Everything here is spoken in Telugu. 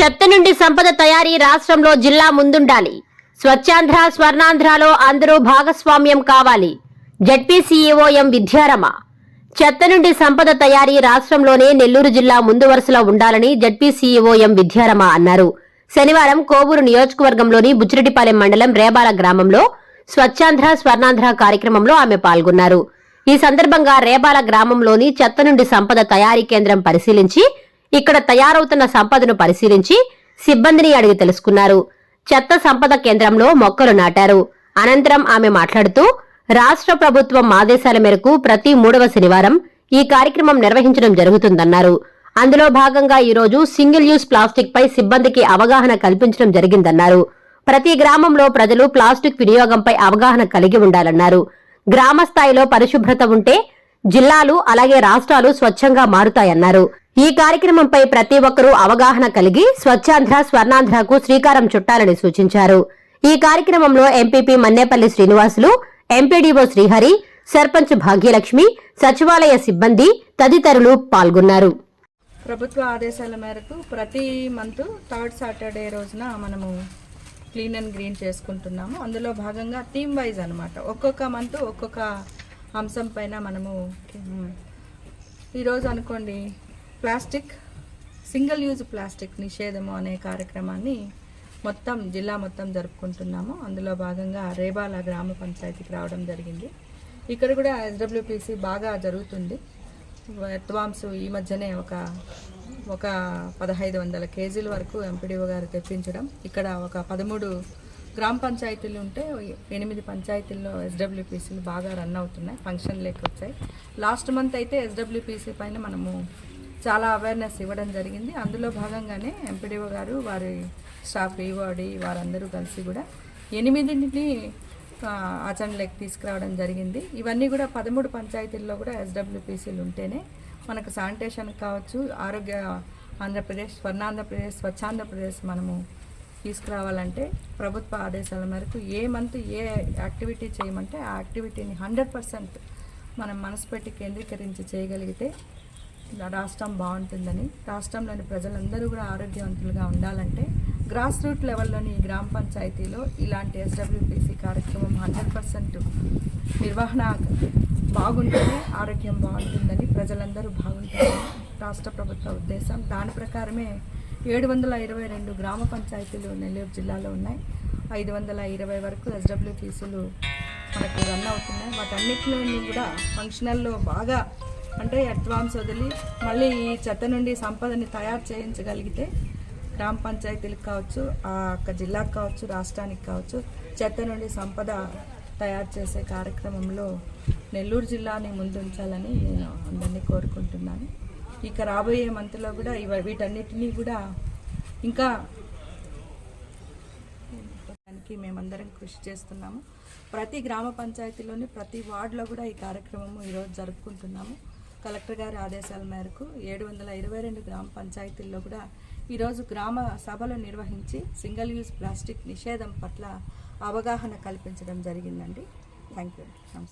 చెత్త నుండి సంపద తయారీ రాష్ట్రంలో జిల్లా ముందుండాలి. స్వచ్ఛాంధ్ర స్వర్ణాంధ్రలో అందరూ భాగస్వామ్యం కావాలి. ZP CEO M Vidyarama. చెత్త నుండి సంపద తయారీ రాష్ట్రంలోనే నెల్లూరు జిల్లా ముందు వరుసలో ఉండాలని జడ్పీసీఈఓ ఎం విద్యారమ అన్నారు. శనివారం కోవూరు నియోజకవర్గంలోని బుచ్చిరెడ్డిపాలెం మండలం రేబాల గ్రామంలో స్వచ్ఛాంధ్ర స్వర్ణాంధ్ర కార్యక్రమంలో ఆమె పాల్గొన్నారు. ఈ సందర్భంగా రేబాల గ్రామంలోని చెత్త నుండి సంపద తయారీ కేంద్రం పరిశీలించి ఇక్కడ తయారవుతున్న సంపదను పరిశీలించి సిబ్బందిని అడిగి తెలుసుకున్నారు. చెత్త సంపద కేంద్రంలో మొక్కలు నాటారు. అనంతరం ఆమె మాట్లాడుతూ రాష్ట్ర ప్రభుత్వం ఆదేశాల మేరకు ప్రతి మూడవ శనివారం ఈ కార్యక్రమం నిర్వహించడం జరుగుతుందన్నారు. అందులో భాగంగా ఈరోజు సింగిల్ యూజ్ ప్లాస్టిక్ పై సిబ్బందికి అవగాహన కల్పించడం జరిగిందన్నారు. ప్రతి గ్రామంలో ప్రజలు ప్లాస్టిక్ వినియోగంపై అవగాహన కలిగి ఉండాలన్నారు. గ్రామ స్థాయిలో పరిశుభ్రత ఉంటే జిల్లాలు అలాగే రాష్ట్రాలు స్వచ్ఛంగా మారుతాయన్నారు. ఈ కార్యక్రమంపై ప్రతి ఒక్కరూ అవగాహన కలిగి స్వచ్ఛాంధ్ర స్వర్ణాంధ్రకు శ్రీకారం చుట్టాలని సూచించారు. ఈ కార్యక్రమంలో ఎంపీపీ మన్నేపల్లి శ్రీనివాసులు ఎంపీడీఓ శ్రీహరి సర్పంచ్ భాగ్యలక్ష్మి సచివాలయ సిబ్బంది తదితరులు పాల్గొన్నారు. ప్రభుత్వ ఆదేశాల మేరకు ప్రతి మంత్ థర్డ్ సాటర్డే రోజున మనము క్లీన్ అండ్ గ్రీన్ చేసుకుంటున్నాము. అందులో భాగంగా థీమ్ వైజ్ అనమాట ఒక్కొక్క మంత్ ఒక్కొక్క అంశం పైన మనము ఈరోజు అనుకోండి ప్లాస్టిక్ సింగిల్ యూజ్ ప్లాస్టిక్ నిషేధము అనే కార్యక్రమాన్ని మొత్తం జిల్లా మొత్తం జరుపుకుంటున్నాము. అందులో భాగంగా రేబాల గ్రామ పంచాయతీకి రావడం జరిగింది. ఇక్కడ కూడా ఎస్డబ్ల్యూపీసీ బాగా జరుగుతుంది. ఎత్వాంసు ఈ మధ్యనే ఒక ఒక పదహైదు వందల కేజీల వరకు ఎంపీడీఓ గారు తెప్పించడం. ఇక్కడ ఒక పదమూడు గ్రామ పంచాయతీలు ఉంటే ఎనిమిది పంచాయతీల్లో ఎస్డబ్ల్యూపీసీలు బాగా రన్ అవుతున్నాయి ఫంక్షన్ లేక వచ్చాయి. లాస్ట్ మంత్ అయితే ఎస్డబ్ల్యూపీసీ పైన మనము చాలా అవేర్నెస్ ఇవ్వడం జరిగింది. అందులో భాగంగానే ఎంపీడీఓ గారు వారి స్టాఫ్ ఈవాడి వారందరూ కలిసి కూడా ఎనిమిదింటిని ఆచరణలోకి తీసుకురావడం జరిగింది. ఇవన్నీ కూడా పదమూడు పంచాయతీల్లో కూడా ఎస్డబ్ల్యూపీసీలు ఉంటేనే మనకు శానిటేషన్ కావచ్చు ఆరోగ్య ఆంధ్రప్రదేశ్ స్వర్ణాంధ్రప్రదేశ్ స్వచ్ఛాంధ్రప్రదేశ్ మనము తీసుకురావాలంటే ప్రభుత్వ ఆదేశాల మేరకు ఏ మంత్ ఏ యాక్టివిటీ చేయమంటే ఆ యాక్టివిటీని హండ్రెడ్ పర్సెంట్ మనం మనసు పెట్టి కేంద్రీకరించి చేయగలిగితే రాష్ట్రం బాగుంటుందని రాష్ట్రంలోని ప్రజలందరూ కూడా ఆరోగ్యవంతులుగా ఉండాలంటే గ్రాస్ రూట్ లెవెల్లోని గ్రామ పంచాయతీలో ఇలాంటి ఎస్డబ్ల్యూపీసీ కార్యక్రమం హండ్రెడ్ పర్సెంట్ నిర్వహణ బాగుంటేనే ఆరోగ్యం బాగుంటుందని ప్రజలందరూ బాగుంటారని రాష్ట్ర ప్రభుత్వ ఉద్దేశం దాని ప్రకారమే ఏడు వందల ఇరవై రెండు గ్రామ పంచాయతీలు నెల్లూరు జిల్లాలో ఉన్నాయి. ఐదు వందల ఇరవై వరకు ఎస్డబ్ల్యూపీసీలు మనకు రన్ అవుతున్నాయి. వాటన్నిటిలోని కూడా ఫంక్షనల్లో బాగా అంటే అడ్వాన్స్ వదిలి మళ్ళీ ఈ చెత్త నుండి సంపదని తయారు చేయించగలిగితే గ్రామ పంచాయతీలకు కావచ్చు ఆ యొక్క జిల్లాకు కావచ్చు రాష్ట్రానికి కావచ్చు చెత్త నుండి సంపద తయారు చేసే కార్యక్రమంలో నెల్లూరు జిల్లాని ముందుంచాలని నేను అందరినీ కోరుకుంటున్నాను. ఇక రాబోయే మంత్లో కూడా ఇవ వీటన్నిటినీ కూడా ఇంకా దానికి మేమందరం కృషి చేస్తున్నాము. ప్రతి గ్రామ పంచాయతీలోని ప్రతి వార్డులో కూడా ఈ కార్యక్రమము ఈరోజు జరుపుకుంటున్నాము. కలెక్టర్ గారి ఆదేశాల మేరకు ఏడు వందల ఇరవై రెండు గ్రామ పంచాయతీల్లో కూడా ఈరోజు గ్రామ సభలు నిర్వహించి సింగిల్ యూజ్ ప్లాస్టిక్ నిషేధం పట్ల అవగాహన కల్పించడం జరిగిందండి. థ్యాంక్ యూ నమస్తే